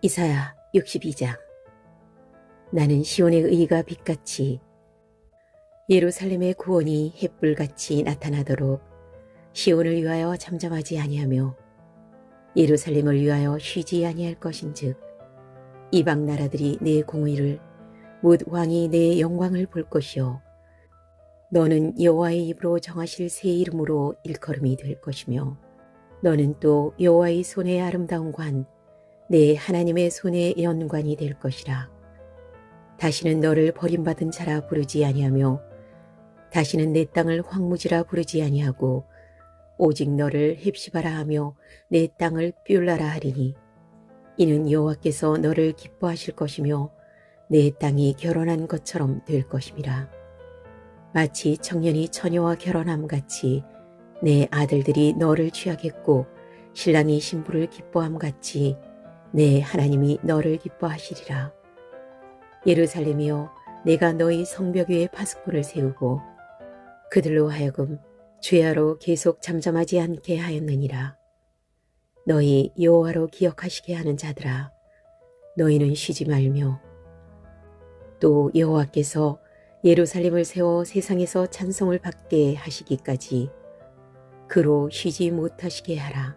이사야 62장. 나는 시온의 의가 빛같이 예루살렘의 구원이 햇불같이 나타나도록 시온을 위하여 잠잠하지 아니하며 예루살렘을 위하여 쉬지 아니할 것인즉 이방 나라들이 내 공의를 묻 왕이 내 영광을 볼 것이요 너는 여호와의 입으로 정하실 새 이름으로 일컬음이 될 것이며 너는 또 여호와의 손의 아름다운 관 내 하나님의 손의 연관이 될 것이라. 다시는 너를 버림받은 자라 부르지 아니하며 다시는 내 땅을 황무지라 부르지 아니하고 오직 너를 헵시바라 하며 내 땅을 뷸라라 하리니 이는 여호와께서 너를 기뻐하실 것이며 내 땅이 결혼한 것처럼 될 것임이라. 마치 청년이 처녀와 결혼함 같이 내 아들들이 너를 취하겠고 신랑이 신부를 기뻐함 같이 내 하나님이 너를 기뻐하시리라. 예루살렘이여 내가 너희 성벽 위에 파수꾼을 세우고 그들로 하여금 죄하로 계속 잠잠하지 않게 하였느니라. 너희 여호와로 기억하시게 하는 자들아 너희는 쉬지 말며 또 여호와께서 예루살렘을 세워 세상에서 찬송을 받게 하시기까지 그로 쉬지 못하시게 하라.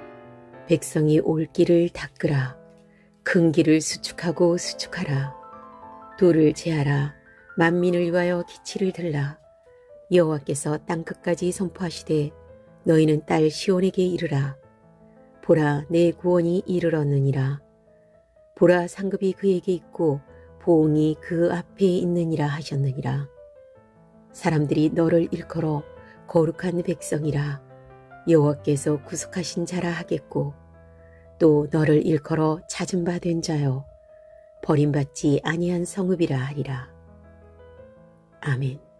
백성이 올 길을 닦으라. 큰 길을 수축하고 수축하라. 돌을 제하라. 만민을 위하여 기치를 들라. 여호와께서 땅끝까지 선포하시되 너희는 딸 시온에게 이르라. 보라 내 구원이 이르렀느니라. 보라 상급이 그에게 있고 보응이 그 앞에 있느니라 하셨느니라. 사람들이 너를 일컬어 거룩한 백성이라 여호와께서 구속하신 자라 하겠고 또 너를 일컬어 찾은 바 된 자여 버림받지 아니한 성읍이라 하리라. 아멘.